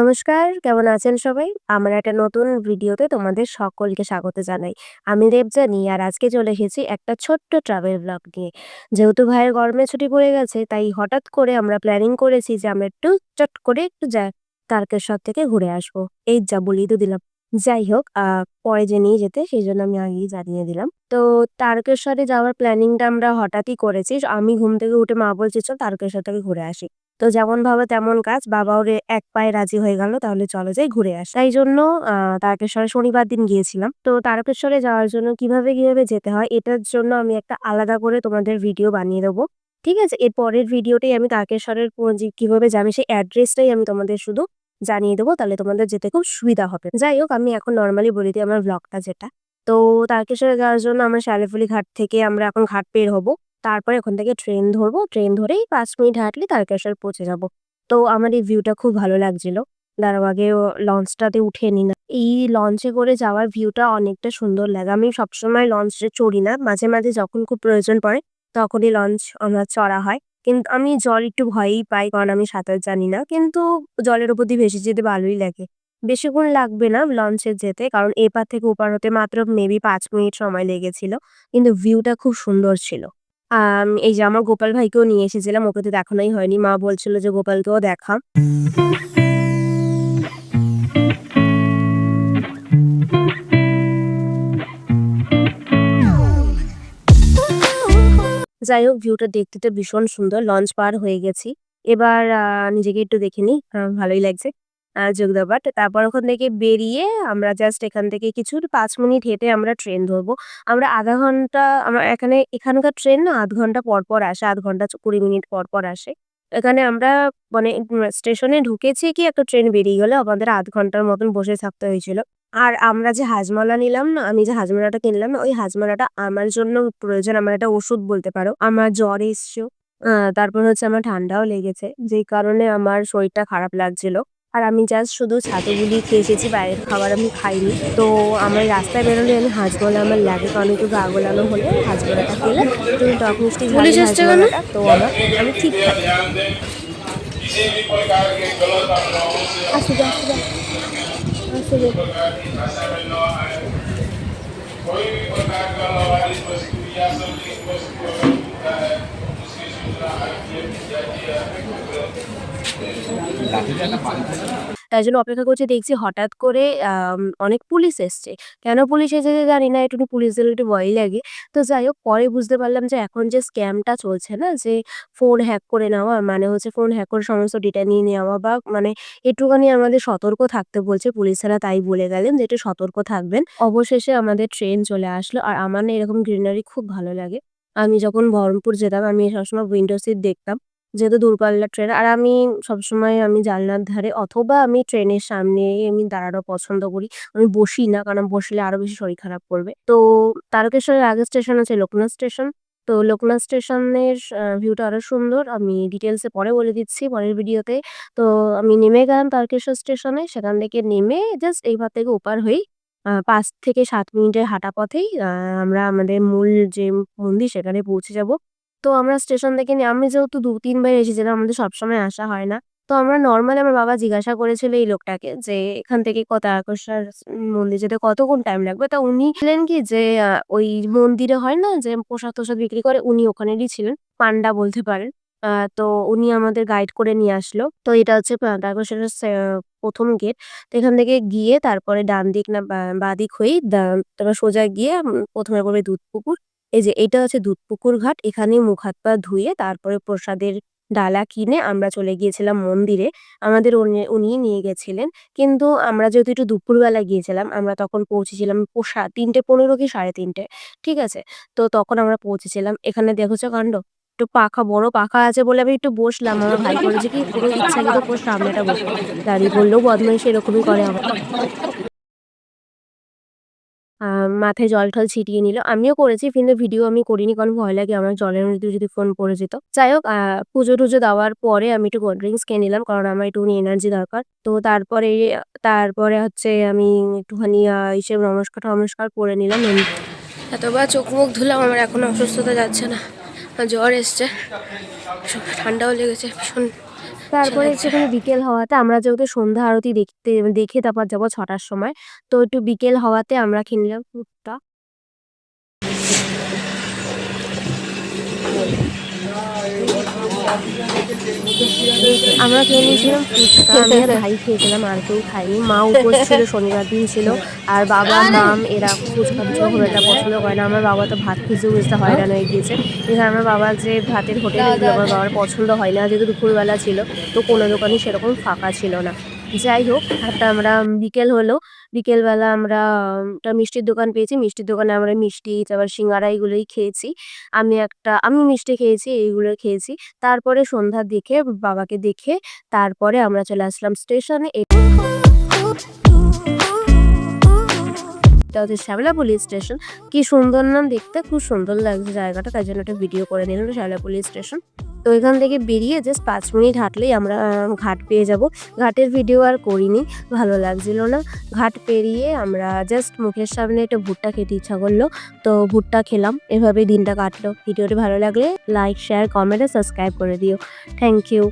নমস্কার, কেমন আছেন সবাই? আমার একটা নতুন ভিডিওতে তোমাদের সকলকে স্বাগত জানাই। আমি দেবযানী আর আজকে চলে এসেছি একটা ছোট্ট ট্রাভেল ব্লগ নিয়ে। যেহেতু ভাইয়ের গরমে ছুটি পড়ে গেছে তাই হঠাৎ করে আমরা প্ল্যানিং করেছি যে আমরা একটু চট করে একটু যা তারকেশ্বর থেকে ঘুরে আসব। এই যা বলেই তো দিলাম। যাই হোক পরে যে নিয়ে যেতে সেই জন্য আমি আগেই জানিয়ে দিলাম। তো তারকেশ্বরে যাওয়ার প্ল্যানিংটা আমরা হঠাৎই করেছি। আমি ঘুম থেকে উঠে মা বলছি "চল তারকেশ্বর থেকে ঘুরে আসি।" তো যেমন ভাবে তেমন কাজ। বাবাও এক পায়ে রাজি হয়ে গেল তাহলে চলো যাই ঘুরে আসি। তাই জন্য তারকেশ্বরে শনিবার দিন গিয়েছিলাম। তো তারকেশ্বরে যাওয়ার জন্য কীভাবে, কীভাবে যেতে হয় এটার জন্য আমি একটা আলাদা করে তোমাদের ভিডিও বানিয়ে দেবো। ঠিক আছে? এর পরের ভিডিওতেই আমি তারকেশ্বরের কীভাবে যাবে সেই অ্যাড্রেসটাই আমি তোমাদের শুধু জানিয়ে দেবো। তাহলে তোমাদের যেতে খুব সুবিধা হবে। যাই হোক আমি এখন নর্মালি বলে দিই আমার ব্লগটা যেটা। তো তারকেশ্বরে যাওয়ার জন্য আমরা শেয়ালিফুলি ঘাট থেকে আমরা এখন ঘাট বের হব। তারপরে ওখান থেকে ট্রেন ধরবো। ট্রেন ধরেই পাঁচ মিনিট হাঁটলে তারকেশ্বর পৌঁছে যাব। তো আমার এই ভিউটা খুব ভালো লাগছিল। দাঁড়াও আগে লঞ্চটাতে উঠে নিই না। এই লঞ্চে করে যাওয়ার ভিউটা অনেকটা সুন্দর লাগে। আমি সবসময় লঞ্চে চড়ি না। মাঝে, মাঝে যখন খুব প্রয়োজন পড়ে তখনই লঞ্চ আমার চড়া হয়। কিন্তু আমি জল একটু ভয়ই পাই কারণ আমি সাঁতার জানি না। কিন্তু জলের উপর দিয়ে ভেসে যেতে ভালোই লাগে। বেশিক্ষণ লাগবে না লঞ্চে যেতে কারণ এপার থেকে ওপার হতে মাত্র মেবি পাঁচ মিনিট সময় লেগেছিল। কিন্তু ভিউটা খুব সুন্দর ছিল। এই যে আমার গোপাল ভাইকেও নিয়ে এসেছিলাম। ওকে তো দেখানোই হয়নি। মা বলছিল যে গোপালকেও দেখা। যাই হোক ভিউটা দেখতে তো ভীষণ সুন্দর। লঞ্চ পার হয়ে গেছি। এবার নিজেকে একটু দেখে নিই। ভালোই লাগছে। আ যোগদাবাট। তারপর ওখান থেকে বেরিয়ে আমরা জাস্ট এখান থেকে কিছু পাঁচ মিনিট হেঁটে আমরা ট্রেন ধরবো। আমরা আধা ঘণ্টা আমরা এখানে এখানকার ট্রেন না আধ ঘণ্টা পর, পর আসে। আধ ঘণ্টা ২০ মিনিট পর, পর আসে। এখানে আমরা মানে স্টেশনে ঢুকেছি কি একটা ট্রেন বেরিয়ে গেল। আমাদের আধ ঘণ্টার মতন বসে থাকতে হয়েছিল। আর আমরা যে হাজমালা নিলাম না, আমি যে হাজমলাটা কিনলাম না, ওই হাজমলাটা আমার জন্য প্রয়োজন। আমার একটা ওষুধ বলতে পারো। আমার জ্বর এসছিল। আ তারপর হচ্ছে আমার ঠান্ডাও লেগেছে। যেই কারণে আমার শরীরটা খারাপ লাগছিল। আর আমি জাস্ট শুধু ছাতু গুলি খেয়ে এসেছি। বাইরের খাবার আমি খাইনি। তো আমার রাস্তায় বেরোলে আমি হাজমলা আমার লাগে কারণ একটু গা গোলানো হলে হাজমলাটা খেলে একটু টক মিষ্টি তো আমার আমি ঠিক থাকি। আসতে। তাই জন্য অপেক্ষা করছি, দেখছি হঠাৎ করে অনেক পুলিশ এসছে। কেন পুলিশ এসেছে জানি না। একটুখানি পুলিশদের একটু ভয়ই লাগে। তো যাই হোক, পরে বুঝতে পারলাম যে এখন যে স্ক্যামটা চলছে না, যে ফোন হ্যাক করে নেওয়া মানে হচ্ছে ফোন হ্যাক করে সমস্ত ডেটা নিয়ে নেওয়া বা মানে একটুখানি আমাদের সতর্ক থাকতে বলছে। পুলিশেরা তাই বলে গেলেন যে একটু সতর্ক থাকবেন। অবশেষে আমাদের ট্রেন চলে আসলো। আর আমার এরকম গ্রিনারি খুব ভালো লাগে। আমি যখন বহরমপুর যেতাম, আমি সবসময় উইন্ডো সিট দেখতাম। যেহেতু দূরপাল্লার ট্রেন আর আমি সবসময় আমি জানলার ধারে অথবা আমি ট্রেনের সামনেই আমি দাঁড়ানো পছন্দ করি। আমি বসি না, কারণ বসলে আরও বেশি শরীর খারাপ করবে। তো তারকেশ্বরের আগের স্টেশন আছে লোকনাথ স্টেশন। তো লোকনাথ স্টেশনের ভিউটা আরও সুন্দর। আমি ডিটেইলস এ পরে বলে দিচ্ছি, পরের ভিডিওতে। তো আমি নেমে গেলাম তারকেশ্বর স্টেশনে। সেখান থেকে নেমে জাস্ট এপার থেকে ওপার হয়েই ৫ থেকে সাত মিনিটের হাঁটা পথেই আমরা আমাদের মূল যে মন্দির সেখানে পৌঁছে যাব। তো আমরা স্টেশন থেকে আমি যেহেতু ২-৩ বার এসেছিলাম, আমাদের সবসময় আসা হয় না। তো আমরা নরমালি আমার বাবা জিজ্ঞাসা করেছিল এই লোকটাকে যে, এখান থেকে কত তারকেশ্বর মন্দির যেতে কতক্ষণ টাইম লাগবে? তা উনি ছিলেন কি যে ওই মন্দিরে হয় না যে, প্রসাদ-টসাদ বিক্রি করে উনি ওখানেরই ছিলেন। পান্ডা বলতে পারেন। আ, তো উনি আমাদের গাইড করে নিয়ে আসলো। তো এটা হচ্ছে সে ১ম গেট। তো এখান থেকে গিয়ে তারপরে ডান দিক না, বা বাঁদিক হয়েই দা, তারপর সোজা গিয়ে উম ১ম এ পড়বে দুধপুকুর। এই যে এটা হচ্ছে দুধপুকুর ঘাট। এখানে মুখ হাত পা ধুয়ে তারপরে প্রসাদের ডালা কিনে আমরা চলে গিয়েছিলাম মন্দিরে। আমাদের উনি নিয়ে গেছিলেন। কিন্তু আমরা যেহেতু একটু দুপুরবেলা গিয়েছিলাম, আমরা তখন পৌঁছেছিলাম পো সা ৩:১৫ কি ৩:৩০ ঠিক আছে? তো তখন আমরা পৌঁছেছিলাম। এখানে দেখেছ কাণ্ড? একটু পাখা, বড় পাখা আছে বলে আমি একটু বসলাম। আমার ভাই করেছে কি পুরো ইচ্ছাকৃত পুরো সামনেটা বসল। দাঁড়িয়ে পড়লেও বদমাইশি এরকমই করে আমার। মাথায় জল টল ছিটিয়ে নিল আমিও করেছি, কিন্তু ভিডিও আমি করিনি, কারণ ভয় লাগে আমার জলের মধ্যে যদি ফোন পড়ে যেত যাই হোক পুজো টুজো দেওয়ার পরে আমি একটু কোল্ড ড্রিঙ্কস খেয়ে নিলাম, কারণ আমার একটুখানি এনার্জি দরকার তো তারপরে তারপরে হচ্ছে আমি একটুখানি এসে নমস্কার টমস্কার করে নিলাম এতবার চোখ মুখ ধুলাম, আমার এখনও অসুস্থতা যাচ্ছে না জ্বর এসছে। ঠান্ডাও লেগেছে। ভীষণ তারপরে একটুখানি বিকেল হওয়াতে আমরা যেহেতু সন্ধ্যা আরতি দেখতে দেখে তারপর যাব ছটার সময় তো একটু বিকেল হওয়াতে আমরা কিনলাম নিলাম আমরা খেয়ে নিয়েছিলাম ফুচকা, আমি আর ভাই খেয়েছিলাম, আর কেউ খাইনি মা উপোস ছিল, শনিবার দিন ছিল, আর বাবা মাম এরা ফুচকা ফুচকা খুব একটা পছন্দ করে না। আমার বাবা তো ভাত খুঁজতে খুঁজতে হয়রান হয়ে গিয়েছে। এখানে আমার বাবা যে ভাতের হোটেল এগুলো আমার বাবার পছন্দ হয় না, যেহেতু দুপুরবেলা ছিল, তো কোনো দোকানই সেরকম ফাঁকা ছিল না। যাই হোক একটা আমরা বিকেল হলো। বিকেলবেলা আমরা, একটা মিষ্টির দোকান পেয়েছি। মিষ্টির দোকানে আমরা মিষ্টি, তারপর সিঙ্গারা এগুলোই খেয়েছি। আমি একটা আমি মিষ্টি খেয়েছি, এইগুলো খেয়েছি। তারপরে সন্ধ্যার দিকে বাবাকে দেখে তারপরে আমরা চলে আসলাম স্টেশনে। এটা হচ্ছে স্টেশন। কি সুন্দর নাম দেখতে, খুব সুন্দর লাগছে জায়গাটা, তাই জন্য একটা ভিডিও করে নিলাম শ্যামলাপল্লি স্টেশন। তো এখান থেকে বেরিয়ে জাস্ট পাঁচ মিনিট হাঁটলেই আমরা ঘাট পেয়ে যাব। ঘাটের ভিডিও আর করিনি, ভালো লাগছিল না। ঘাট পেরিয়ে আমরা জাস্ট মুখের সামনে একটা ভুট্টা খেতে ইচ্ছা করল। তো ভুট্টা খেলাম, এভাবেই দিনটা কাটলো। ভিডিওটি ভালো লাগলে লাইক শেয়ার কমেন্ট আর সাবস্ক্রাইব করে দিও। Thank you